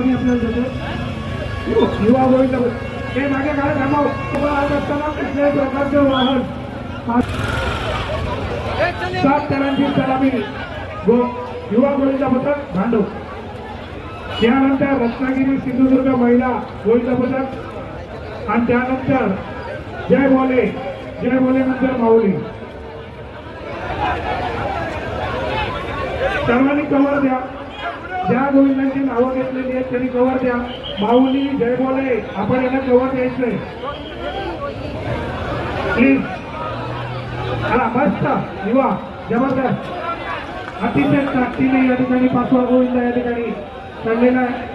आम्ही आपल्याला देतो. युवा गोविंद हे मागे काय थांबाव. उभा राहत असताना कुठल्याही प्रकारचं वाहन. सात तरांची सलामी. गो युवा गोविंद पथक भांडव. त्यानंतर रत्नागिरी सिंधुदुर्ग महिला गोविंद पथक. आणि त्यानंतर जय बोले जय बोले नंतर माऊली. सर्वांनी कवर द्या. ज्या गोविंदांची नावं घेतलेली आहेत त्यांनी कवर द्या. माऊली जय बोले आपण यांना कवर द्यायचंय. प्लीज हा मस्त. युवा जबरदस्त. अतिशय ताकदीने या ठिकाणी पाचवा गोविंद या ठिकाणी चढलेला आहे.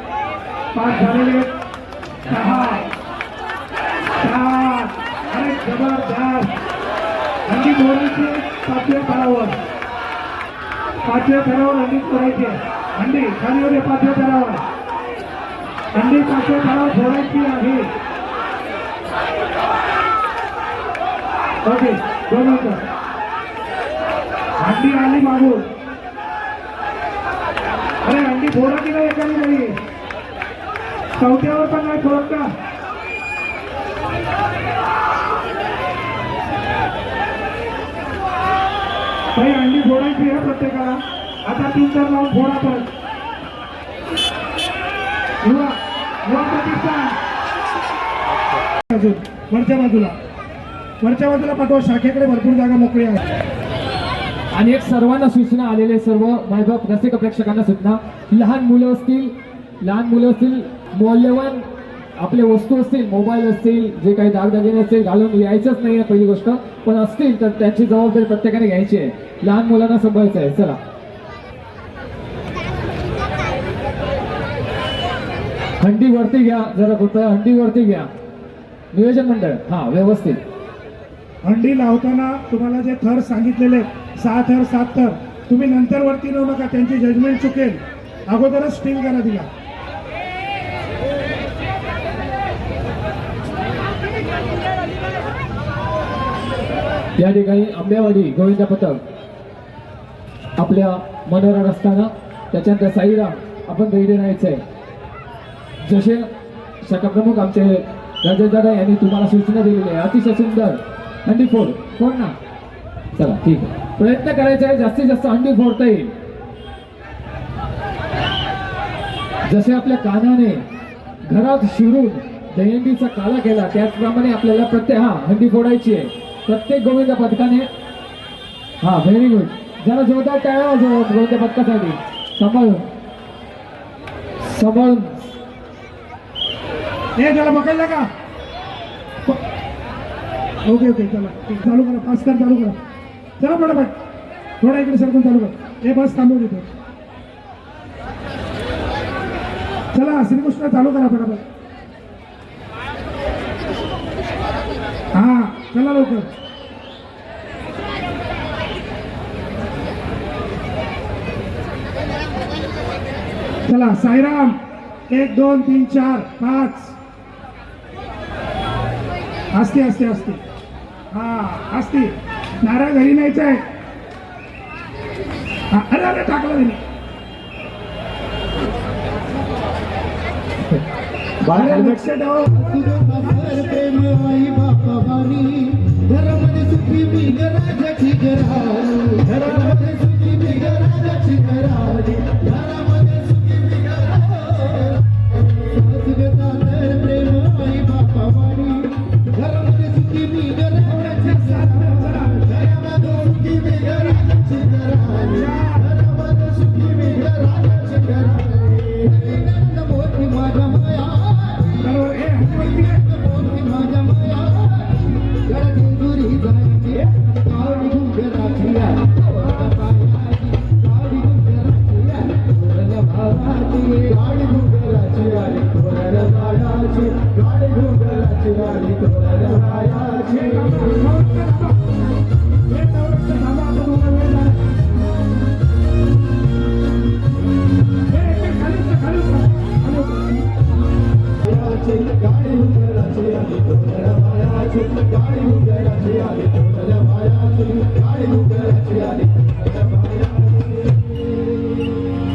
पाच झालेले आहेत. सहा. सात अरे जबरदस्त. हंडी मोरायचे पाचव्या थरावर पाचव्या थरावर हंडी करायचे. अंडी खाली होते पाचव्या तळावर अंडी पाचव्या तळावर सोडायची आहे. ओके दोन मिनिटं. अंडी आली मागून. अरे अंडी फोडा की नाही एकाने नाही चौथ्यावर पण नाही फोडत का? काही अंडी फोडायची आहे प्रत्येकाला. आता तीन चार लावून फोडा परत युवा युवा प्रतिष्ठान अजून वरच्या बाजूला. वरच्या बाजूला पाठवा शाखेकडे भरपूर जागा मोकळी आहे. आणि एक सर्वांना सूचना आलेले सर्व मायबाप रसिक प्रेक्षकांना सूचना. लहान मुलं असतील लहान मुलं असतील मौल्यवान आपले वस्तू असतील मोबाईल असतील जे काही दागदागिने असतील घालून यायचंच नाही आहे पहिली गोष्ट. पण असतील तर त्याची जबाबदारी प्रत्येकाने घ्यायची आहे. लहान मुलांना सांभाळायचं आहे. चला. हंडी वरती घ्या जरा कृपया हंडी वरती घ्या. नियोजन मंडळ हा व्यवस्थित. हंडी लावताना तुम्हाला जे थर सांगितलेले सहा थर सात थर तुम्ही नंतर वरती नेऊ नका त्यांची जजमेंट चुकेल. अगोदरच स्टील करा दिला या ठिकाणी आंबेवाडी गोविंद पथक. आपल्या मनोहर असताना त्याच्यानंतर साईराम आपण रेडी राहायचंय जसे शाखा प्रमुख आमचे राजेश दादा यांनी तुम्हाला सूचना दिलेली आहे. अतिशय सुंदर हंडी फोड. फोड ना. चला ठीक आहे. प्रयत्न करायचा आहे जास्तीत जास्त हंडी फोडता येईल. जसे आपल्या कानाने घरात शिरून दहीहंडीचा काला केला त्याचप्रमाणे आपल्याला प्रत्येक हा हंडी फोडायची आहे. प्रत्येक गोविंद पथकाने हा व्हेरी गुड जरा जोरदार टाळा गोविंद पथकासाठी सांभाळून. सांभाळून. हे त्याला पकडलं का? ओके ओके चला. चालू करा पाच कर चालू करा. चला पटापट. थोडा इकडे सरकून चालू कर. हे बस थांबव देतो चला श्रीकृष्ण चालू करा पटापट. हा चला लवकर. चला साईराम. एक दोन तीन चार पाच. असते असते असते हा असते नारळ घरी न्यायचं आहे. हा, अरे अरे टाकलं घरी लक्ष ठेवा. घरामध्ये सुखी मी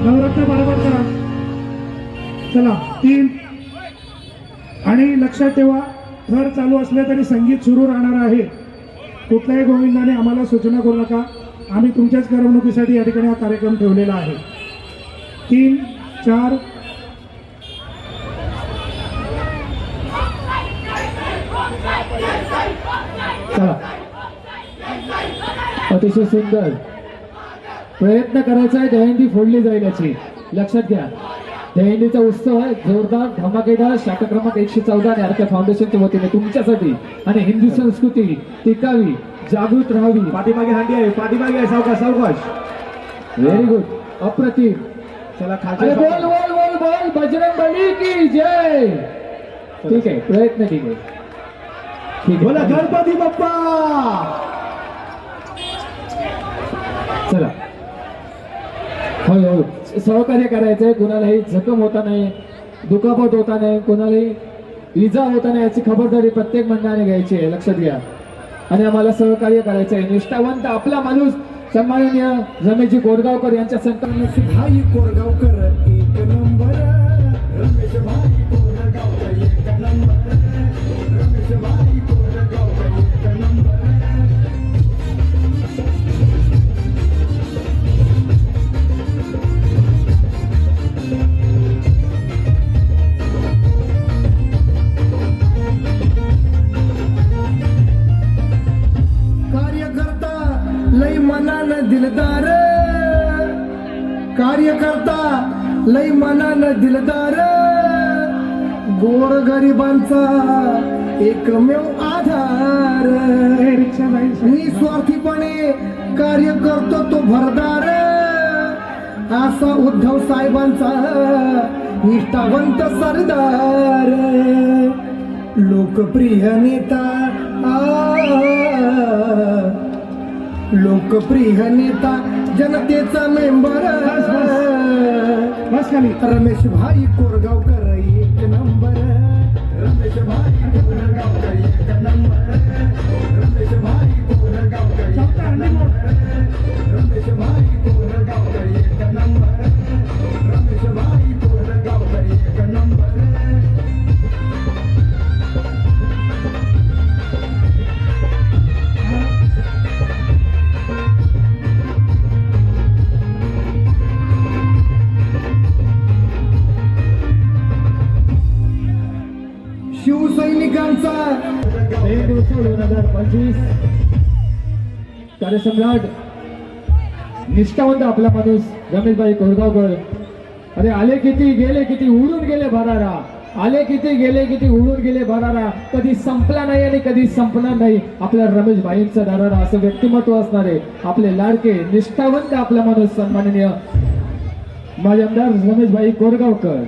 नवरत्न बरोबर करा. चला तीन. आणि लक्षात ठेवा थर चालू असले तरी संगीत सुरू राहणार आहे. कुठल्याही गोविंदाने आम्हाला सूचना करू नका. आम्ही तुमच्याच करमणुकीसाठी या ठिकाणी हा कार्यक्रम ठेवलेला आहे. तीन चार. अतिशय सुंदर. प्रयत्न करायचा आहे दहीहंडी फोडली जाईल याची. लक्षात घ्या. दहीहंडीचा उत्सव आहे. जोरदार धमाकेदार शाखा क्रमांक एकशे चौदा आणि आरके फाउंडेशनच्या वतीने तुमच्यासाठी आणि हिंदू संस्कृती टिकावी जागृत राहावी. पाठीमागे हंडी आहे. पाठीमागे आहे सावकाश सावकाश. व्हेरी गुड अप्रतिम. चला खालचे बोल बोल बोल बोल. बजरंग बली की जय. ठीक आहे प्रयत्न ठीक आहे. ठीक बोला गणपती बाप्पा. चला. हळूहळू सहकार्य करायचं आहे कोणालाही जखम होता नाही दुखापत होता नाही कोणालाही इजा होता नाही याची खबरदारी प्रत्येक मंडळाने घ्यायची आहे लक्षात घ्या. आणि आम्हाला सहकार्य करायचं आहे. निष्ठावंत आपला माणूस सन्माननीय रमेशजी कोरगावकर यांच्या संकल्पने भाई कोरगावकर एक नंबर. लई मनानं दिलदार. गोर गरिबांचा एकमेव आधार. मी स्वार्थीपणे कार्य करतो तो भरदार. असा उद्धव साहेबांचा निष्ठावंत सरदार. लोकप्रिय नेता आ, लोकप्रिय नेता जनतेचा मेंबर. बस खाली रमेश भाई कोरगावकर एक नंबर. रमेश भाई कोरगावकर एक नंबर. दोन हजार पंचवीस. कार्यसम्राट निष्ठावंत आपला माणूस रमेशबाई कोरगावकर. अरे आले किती गेले किती उडून गेले भरारा. आले किती गेले किती उडून गेले भरारा. कधी संपला नाही आणि कधी संपणार नाही आपल्या रमेश भाईंचा दरारा. असं व्यक्तिमत्व असणारे आपले लाडके निष्ठावंत आपला माणूस सन्माननीय. माझे आमदार रमेशभाई कोरगावकर.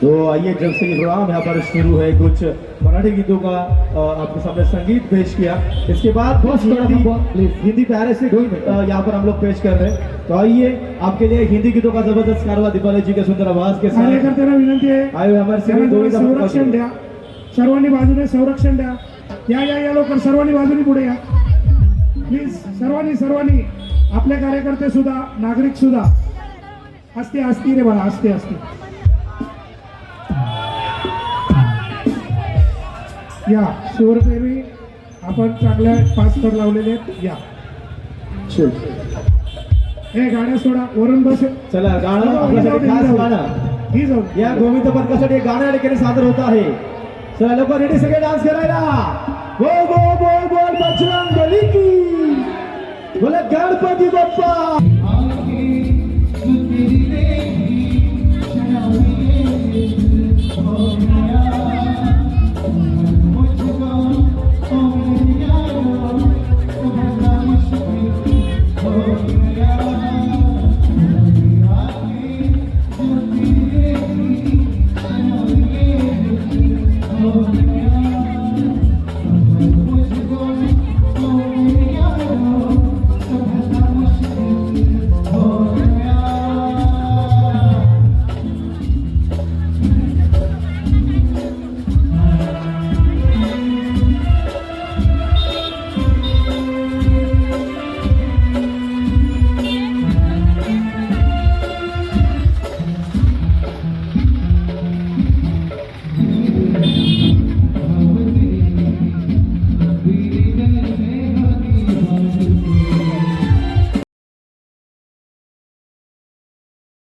तो आइए जब से ये प्रोग्राम यहाँ पर शुरू है कुछ मराठी गीतों का आपके सामने संगीत पेश किया। इसके बाद हिंदी हिंदी प्यारे से ही यहाँ पर हम लोग पेश कर रहे हैं। तो आइए आपके लिए हिंदी गीतों का ज़बरदस्त कारवा दीपाली जी के सुंदर आवाज़ के साथ। विनंती आए हमारे गोविंदा संरक्षण द्या। सर्वांनी बाजूने संरक्षण द्या। या या या लवकर सर्वांनी बाजूने पुढे या प्लीज़ सर्वांनी सर्वांनी आपले कार्यकर्ते सुद्धा नागरिक सुद्धा असते असती रे बाळा असते असते या शिवरपेरी आपण चांगल्या पाच तर लावलेले आहेत. या. हे गाड्या सोडा. वरून बस. चला गाणं आपल्यासाठी खास गाणं. ही जाऊ. या गोविंद एक गाणं या ठिकाणी सादर होत आहे. चला लोक रेडी सगळे डान्स करायला. बोल बोल बोल बोल बजरंग बली की. बोला गणपती बाप्पा.